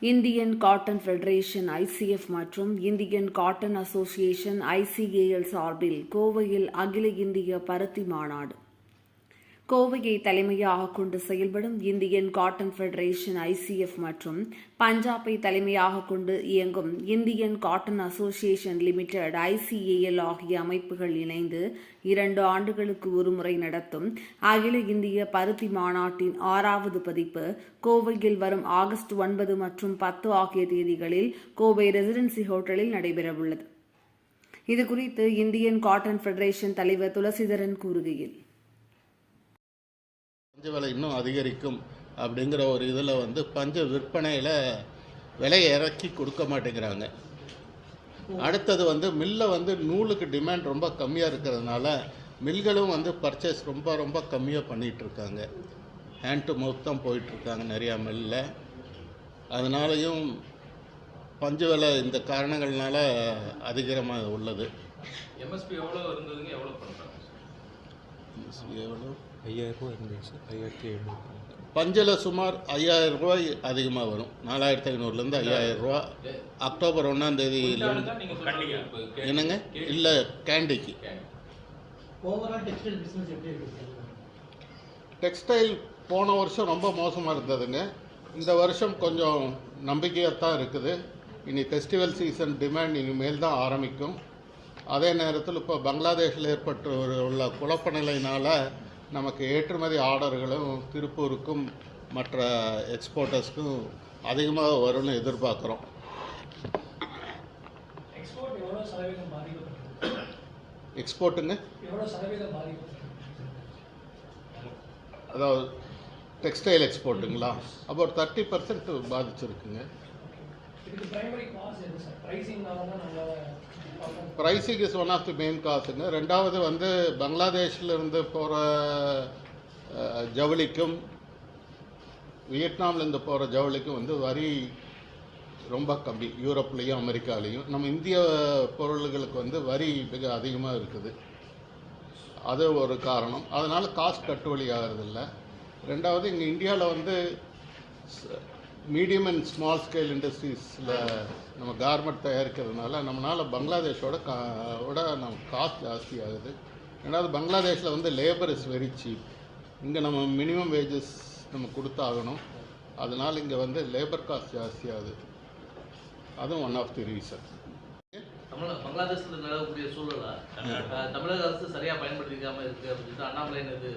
Indian cotton federation ICF மற்றும் Indian cotton association ICAL சார்பில் கோவையில் அகில இந்திய பருத்தி மாநாடு. கோவையை தலைமையாக கொண்டு செயல்படும் இந்தியன் காட்டன் ஃபெடரேஷன் ஐசிஎஃப் மற்றும் பஞ்சாபை தலைமையாக கொண்டு இயங்கும் Indian cotton association limited ICAL ஆகிய அமைப்புகள் இணைந்து இரண்டு ஆண்டுகளுக்கு ஒருமுறை நடத்தும் அகில இந்திய பருத்தி மாநாட்டின் ஆறாவது பதிப்பு கோவையில் வரும் ஆகஸ்ட் ஒன்பது மற்றும் பத்து ஆகிய தேதிகளில் கோவை ரெசிடென்சி ஹோட்டலில் நடைபெறவுள்ளது. இதுகுறித்து இந்தியன் காட்டன் ஃபெடரேஷன் தலைவர் துளசிதரன் கூறுகையில். பஞ்ச விலை இன்னும் அதிகரிக்கும் அப்படிங்கிற ஒரு இதில் வந்து பஞ்ச விற்பனையில் விலையை இறக்கி கொடுக்க மாட்டேங்கிறாங்க. அடுத்தது வந்து மில்லை வந்து நூலுக்கு டிமாண்ட் ரொம்ப கம்மியாக இருக்கிறதுனால மில்களும் வந்து பர்ச்சேஸ் ரொம்ப ரொம்ப கம்மியாக பண்ணிகிட்டு இருக்காங்க. ஹேண்ட் டு மவுத் தான் போயிட்டுருக்காங்க நிறையா மில்லில் அதனாலையும் பஞ்ச விலை இந்த காரணங்கள்னால அதிகமாக உள்ளது. எம்எஸ்பி எவ்வளோ இருந்ததுங்க? எவ்வளோ பண்ணுறாங்க எவ்வளோ ஐயாயிரம் ரூபா இருந்துச்சு. ஐயாயிரத்தி எழுநூறு பஞ்சில் சுமார் ஐயாயிரம் ரூபாய் அதிகமாக வரும். நாலாயிரத்தி ஐநூறுலேருந்து ஐயாயிரம் ரூபா. அக்டோபர் கே- என்னங்க? இல்லை கேண்டிக்கு. டெக்ஸ்டைல் பிஸ்னஸ் எப்படி இருக்கு? டெக்ஸ்டைல் போன வருஷம் ரொம்ப மோசமாக இருந்ததுங்க. இந்த வருஷம் கொஞ்சம் நம்பிக்கையாக தான் இருக்குது. இனி ஃபெஸ்டிவல் சீசன் டிமாண்ட் இனிமேல் தான் ஆரம்பிக்கும். அதே நேரத்தில் இப்போ பங்களாதேஷில் ஏற்பட்டு ஒரு- உள்ள குழப்ப நிலையினால் நமக்கு ஏற்றுமதி ஆர்டர்களும் திருப்பூருக்கும் மற்ற எக்ஸ்போர்ட்டர்ஸ்க்கும் அதிகமாக வரும்னு எதிர்பார்க்குறோம். எக்ஸ்போர்ட்டுங்க அதாவது டெக்ஸ்டைல் எக்ஸ்போர்ட்டுங்களா about thirty percent பாதிச்சிருக்குங்க. Pricing is one of the main காசுங்க ரெண்டாவது வந்து பங்களாதேஷ்லருந்து போகிற ஜவுளிக்கும் வியட்நாம்லேருந்து போகிற ஜவுளிக்கும் வந்து வரி ரொம்ப கம்மி. யூரோப்லேயும் அமெரிக்காலேயும். நம்ம இந்திய பொருள்களுக்கு வந்து வரி மிக அதிகமாக இருக்குது. அது ஒரு காரணம். அதனால் காசு கட்டுவழி ஆகிறதில்ல. ரெண்டாவது இங்கே இந்தியாவில் வந்து மீடியம் அண்ட் ஸ்மால் ஸ்கேல் இண்டஸ்ட்ரீஸில் நம்ம கார்மெண்ட் தயாரிக்கிறதுனால நம்மளால் பங்களாதேஷோட கா விட நம்ம காஸ்ட் ஜாஸ்தி ஆகுது. ரெண்டாவது பங்களாதேஷில் வந்து லேபர் இஸ் வெரி சீப் இங்கே நம்ம மினிமம் வேஜஸ் நம்ம கொடுத்தாகணும். அதனால் இங்கே வந்து லேபர் காஸ்ட் ஜாஸ்தி ஆகுது. அதுவும் ஒன் ஆஃப் தி ரீசன் பங்களாதேஷில் நிலவக்கூடிய சூழலை? தமிழக அரசு சரியாக பயன்படுத்திக்காமல் இருக்குது அப்படின்னு அண்ணாமலை இது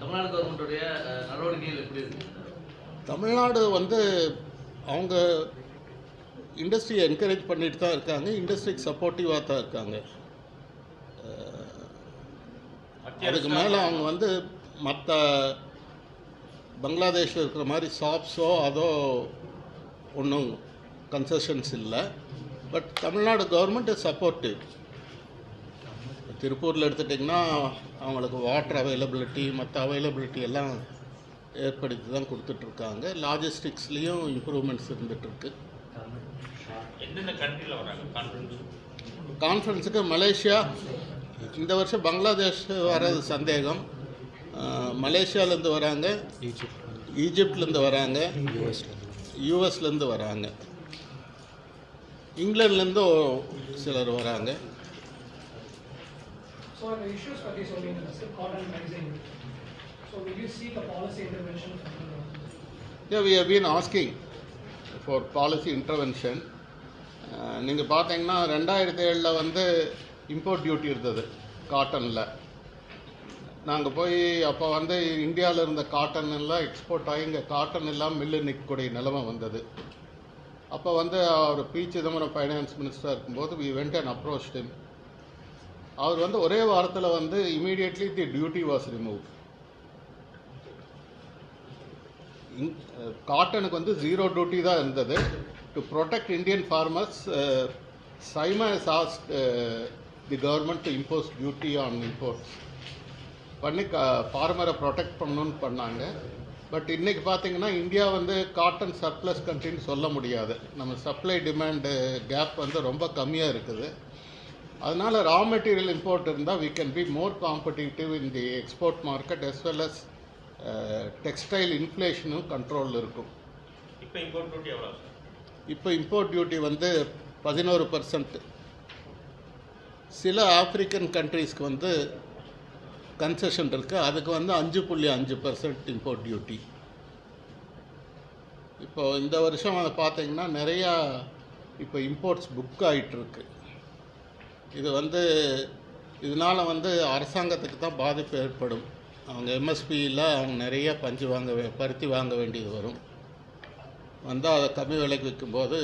தமிழ்நாடு கவர்மெண்ட்டுடைய நடவடிக்கைகள் எப்படி இருக்கு? தமிழ்நாடு வந்து அவங்க இண்டஸ்ட்ரியை என்கரேஜ் பண்ணிட்டு தான் இருக்காங்க இண்டஸ்ட்ரிக்கு சப்போர்ட்டிவாக தான் இருக்காங்க. அதுக்கு மேலே அவங்க வந்து மற்ற பங்களாதேஷில் இருக்கிற மாதிரி ஷாப்ஸோ அதோ ஒன்றும் கன்செஷன்ஸ் இல்லை. But Tamil Nadu government is supportive திருப்பூரில் எடுத்துட்டிங்கன்னா அவங்களுக்கு வாட்டர் அவைலபிலிட்டி மற்ற அவைலபிலிட்டி எல்லாம் ஏற்படுத்தி தான் கொடுத்துட்ருக்காங்க. லாஜிஸ்டிக்ஸ்லேயும் இம்ப்ரூவ்மெண்ட்ஸ் இருந்துகிட்ருக்கு கான்ஃபரன்ஸுக்கு மலேசியா. இந்த வருஷம் பங்களாதேஷ் வர்றது சந்தேகம். அஹ், மலேசியாலேருந்து வராங்க. ஈஜிப்ட் ஈஜிப்ட்லேருந்து வராங்க யூஎஸ்லேருந்து வராங்க. இங்கிலாந்துலேருந்து சிலர் வராங்க. ஸோ அந்த இஷ்யூஸ் பற்றி சொன்னீங்க sir cotton pricing so will you seek a policy intervention Yeah, we have been asking for policy intervention. Uh, நீங்கள் பார்த்தீங்கன்னா ரெண்டாயிரத்தி ஏழில் வந்து இம்போர்ட் டியூட்டி இருந்தது காட்டனில் நாங்கள் போய் அப்போ வந்து இந்தியாவில் இருந்த காட்டன் எல்லாம் எக்ஸ்போர்ட் ஆகி இங்கே காட்டன் எல்லாம் மில்லு நிற்கக்கூடிய நிலைமை வந்தது. அப்போ வந்து அவர் பி சிதம்பரம் ஃபைனான்ஸ் மினிஸ்டராக இருக்கும்போது we went and approach them அவர் வந்து ஒரே வாரத்தில் வந்து immediately the duty was remove காட்டனுக்கு வந்து ஜீரோ டியூட்டி தான் இருந்தது. To protect Indian farmers SIMA is asked the government to impose duty on imports பண்ணி uh, ஃபார்மரை ப்ரொடெக்ட் பண்ணணும்னு பண்ணாங்க. பட் இன்றைக்கி பார்த்தீங்கன்னா இந்தியா வந்து காட்டன் சர்ப்ளஸ் கண்ட்ரின்னு சொல்ல முடியாது. நம்ம சப்ளை டிமாண்டு கேப் வந்து ரொம்ப கம்மியாக இருக்குது. அதனால் ரா மெட்டீரியல் இம்போர்ட் இருந்தால் we can be more competitive in the export market as well as textile இன்ஃப்ளேஷனும் கண்ட்ரோலில் இருக்கும். இப்போ இம்போர்ட் டியூட்டி எவ்வளோ இப்போ இம்போர்ட் டியூட்டி வந்து பதினோரு பர்சன்ட் சில ஆப்பிரிக்கன் கண்ட்ரீஸ்க்கு வந்து கன்செஷன் இருக்குது அதுக்கு வந்து அஞ்சு புள்ளி அஞ்சு பர்சன்ட் இம்போர்ட் டியூட்டி இப்போ இந்த வருஷம் அதை பார்த்தீங்கன்னா நிறையா இப்போ இம்போர்ட்ஸ் புக் ஆகிட்டுருக்கு இது வந்து இதனால் வந்து அரசாங்கத்துக்கு தான் பாதிப்பு ஏற்படும். அவங்க எம்எஸ்பியில் அவங்க நிறைய பஞ்சு வாங்க பருத்தி வாங்க வேண்டியது வரும். வந்தால் அதை கம்மி விலைக்கு விற்கும்போது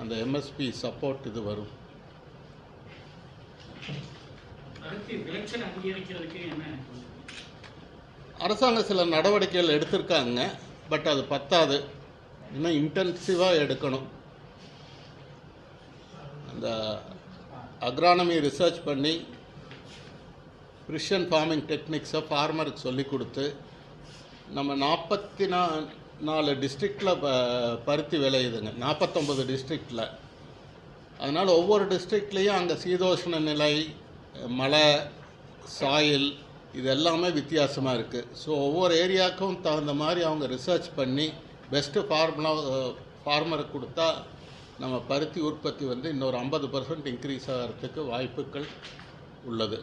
அந்த எம்எஸ்பி சப்போர்ட் இது வரும். அரசாங்கம் சில நடவடிக்கைகள் எடுத்திருக்காங்க பட் அது பத்தாது. இன்னும் இன்டென்சிவாக எடுக்கணும். அந்த அக்ரானமி ரிசர்ச் பண்ணி ப்ரிஷன் ஃபார்மிங் டெக்னிக்ஸை ஃபார்மருக்கு சொல்லி கொடுத்து நம்ம நாற்பத்தி நா நாலு டிஸ்ட்ரிக்டில் ப பருத்தி விளையுதுங்க. நாற்பத்தொம்பது டிஸ்ட்ரிக்டில் அதனால் ஒவ்வொரு டிஸ்ட்ரிக்ட்லேயும் அங்கே சீதோஷ்ண நிலை மலை சாயில் இது எல்லாமே வித்தியாசமாக இருக்குது ஸோ ஒவ்வொரு ஏரியாவுக்கும் தகுந்த மாதிரி அவங்க ரிசர்ச் பண்ணி பெஸ்ட்டு ஃபார்முலா ஃபார்மருக்கு கொடுத்தா நம்ம பருத்தி உற்பத்தி வந்து இன்னொரு ஐம்பது பர்சன்ட் இன்க்ரீஸ் ஆகிறதுக்கு வாய்ப்புகள் உள்ளது.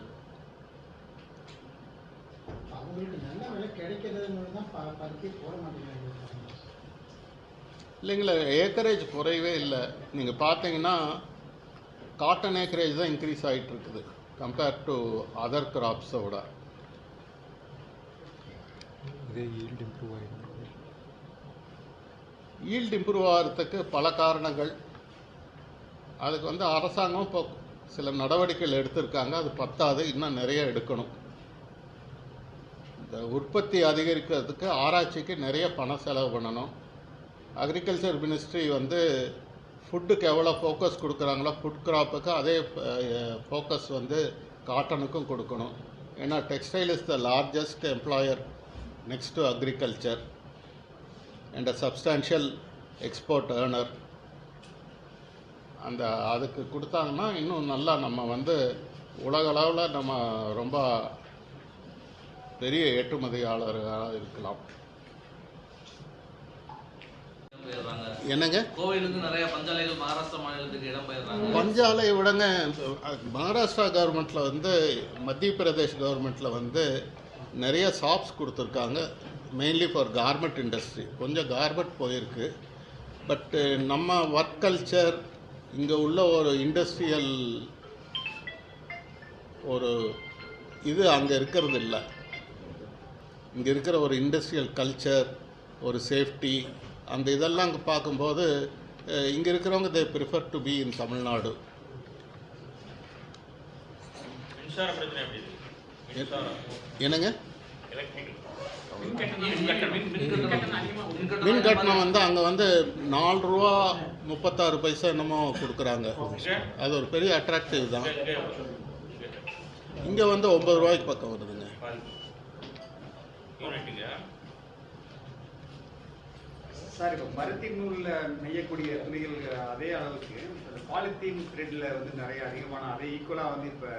இல்லைங்களா ஏக்கரேஜ் குறையவே இல்லை. நீங்கள் பார்த்தீங்கன்னா காட்டன் ஏக்கரேஜ் தான் இன்க்ரீஸ் ஆகிட்டு இருக்குது கம்பேர் டு அதர் கிராப்ஸை விட இதே ஈல்டு இம்ப்ரூவ் ஆகிடும் ஈல்டு இம்ப்ரூவ் ஆகிறதுக்கு பல காரணங்கள். அதுக்கு வந்து அரசாங்கம் இப்போ சில நடவடிக்கைகள் எடுத்திருக்காங்க. அது பத்தாது இன்னும் நிறைய எடுக்கணும். இந்த உற்பத்தி அதிகரிக்கிறதுக்கு ஆராய்ச்சிக்கு நிறைய பணம் செலவு பண்ணணும். அக்ரிகல்ச்சர் மினிஸ்ட்ரி வந்து ஃபுட்டுக்கு எவ்வளோ ஃபோக்கஸ் கொடுக்குறாங்களோ ஃபுட் கிராப்புக்கு அதே ஃபோக்கஸ் வந்து காட்டனுக்கும் கொடுக்கணும். ஏன்னா textile is the largest employer next to agriculture and a substantial export earner அந்த அதுக்கு கொடுத்தாங்கன்னா இன்னும் நல்லா நம்ம வந்து உலக அளவில் நம்ம ரொம்ப பெரிய ஏற்றுமதியாளராக இருக்கலாம். என்னங்க? கோவையிலிருந்து நிறைய பஞ்சாலைகள் மகாராஷ்டிரா மாநிலத்துக்கு இடம் பெயர்றாங்க பஞ்சாலை விடங்க. மகாராஷ்டிரா கவர்மெண்ட்டில் வந்து மத்திய பிரதேஷ் கவர்மெண்ட்டில் வந்து நிறைய ஷாப்ஸ் கொடுத்துருக்காங்க. மெயின்லி ஃபார் கார்மெண்ட் இண்டஸ்ட்ரி கொஞ்சம் கார்மெண்ட் போயிருக்கு. பட்டு நம்ம ஒர்க் கல்ச்சர் இங்கே உள்ள ஒரு இண்டஸ்ட்ரியல் ஒரு இது அங்கே இருக்கிறது இல்லை. இங்கே இருக்கிற ஒரு இண்டஸ்ட்ரியல் கல்ச்சர் ஒரு சேஃப்டி அந்த இதெல்லாம் அங்கே பார்க்கும்போது இங்கே இருக்கிறவங்க they prefer to be in Tamil Nadu. என்னங்க? மின் கட்டணம் வந்து அங்கே வந்து நாலு ரூபா முப்பத்தாறு பைசா என்னமோ கொடுக்குறாங்க. அது ஒரு பெரிய அட்ராக்டிவ் தான். இங்கே வந்து ஒம்பது ரூபாய்க்கு பக்கம் வருதுங்க. சார் இப்போ பருத்தி நூலில் நெய்யக்கூடிய துணிகள் அதே அளவுக்கு பாலித்தீன் த்ரெட்டில் வந்து நிறைய அதிகமான அதே ஈக்குவலாக வந்து இப்போ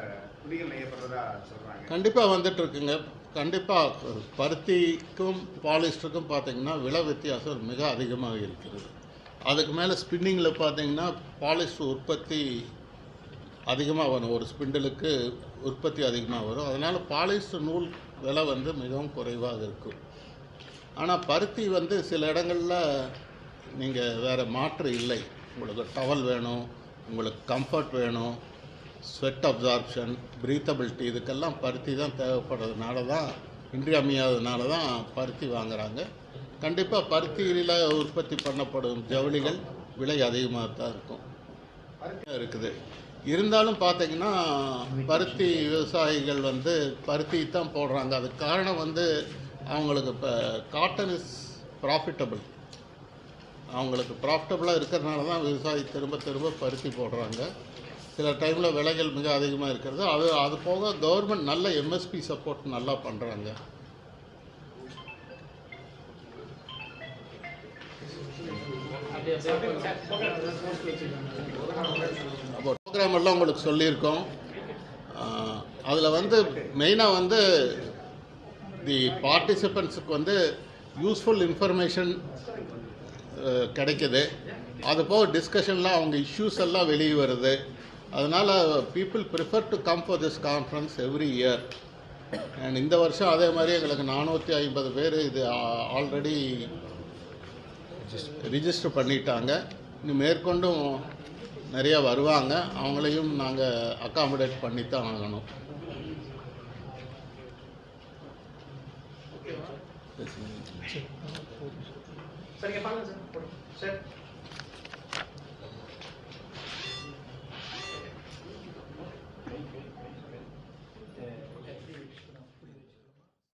துணிகள் நெய்யப்படுறதா சொல்கிறாங்க கண்டிப்பாக வந்துட்டு இருக்குங்க கண்டிப்பாக பருத்திக்கும் பாலிஸ்டருக்கும் பார்த்தீங்கன்னா விலை வித்தியாசம் மிக அதிகமாக இருக்கிறது அதுக்கு மேலே ஸ்பின்னிங்கில் பார்த்தீங்கன்னா பாலிஸ்டர் உற்பத்தி அதிகமாக வரும். ஒரு ஸ்பிண்டலுக்கு உற்பத்தி அதிகமாக வரும். அதனால் பாலிஸ்டர் நூல் விலை வந்து மிகவும் குறைவாக இருக்கும். ஆனால் பருத்தி வந்து சில இடங்களில் நீங்கள் வேறு மாற்று இல்லை. உங்களுக்கு டவல் வேணும் உங்களுக்கு கம்ஃபர்ட் வேணும் ஸ்வெட் அப்சார்ப்ஷன் ப்ரீத்தபிலிட்டி இதுக்கெல்லாம் பருத்தி தான் தேவைப்படுறதுனால தான் இன்றியமையாததுனால தான் பருத்தி வாங்குகிறாங்க கண்டிப்பாக பருத்தியில் உற்பத்தி பண்ணப்படும் ஜவுளிகள் விலை அதிகமாக தான் இருக்கும். இருக்குது. இருந்தாலும் பார்த்தீங்கன்னா பருத்தி விவசாயிகள் வந்து பருத்தி தான் போடுறாங்க. அதுக்கு காரணம் வந்து அவங்களுக்கு இப்போ காட்டன் இஸ் ப்ராஃபிட்டபிள் அவங்களுக்கு ப்ராஃபிட்டபுளாக இருக்கிறதுனால தான் விவசாயி திரும்ப திரும்ப பருத்தி போடுறாங்க. சில டைமில் விலைகள் மிக அதிகமாக இருக்கிறது. அது அது போக கவர்மெண்ட் நல்ல எம்எஸ்பி சப்போர்ட் நல்லா பண்ணுறாங்க ப்ரோக்ராம் எல்லாம் உங்களுக்கு சொல்லியிருக்கோம். அதில் வந்து மெயினாக வந்து தி பார்ட்டிசிபெண்ட்ஸுக்கு வந்து யூஸ்ஃபுல் இன்ஃபர்மேஷன் கிடைக்குது. அது போக டிஸ்கஷனில் அவங்க இஷ்யூஸ் எல்லாம் வெளியே வருது. அதனால் people prefer to come for this conference every year and இந்த வருஷம் அதே மாதிரி எங்களுக்கு நானூற்றி ஐம்பது பேர் இது ஆல்ரெடி ரிஜிஸ்டர் பண்ணிட்டாங்க. இன்னும் மேற்கொண்டும் நிறையா வருவாங்க. அவங்களையும் நாங்கள் அக்காமடேட் பண்ணி தான் ஆகணும். சரிங்க பாருங்க சார் சார்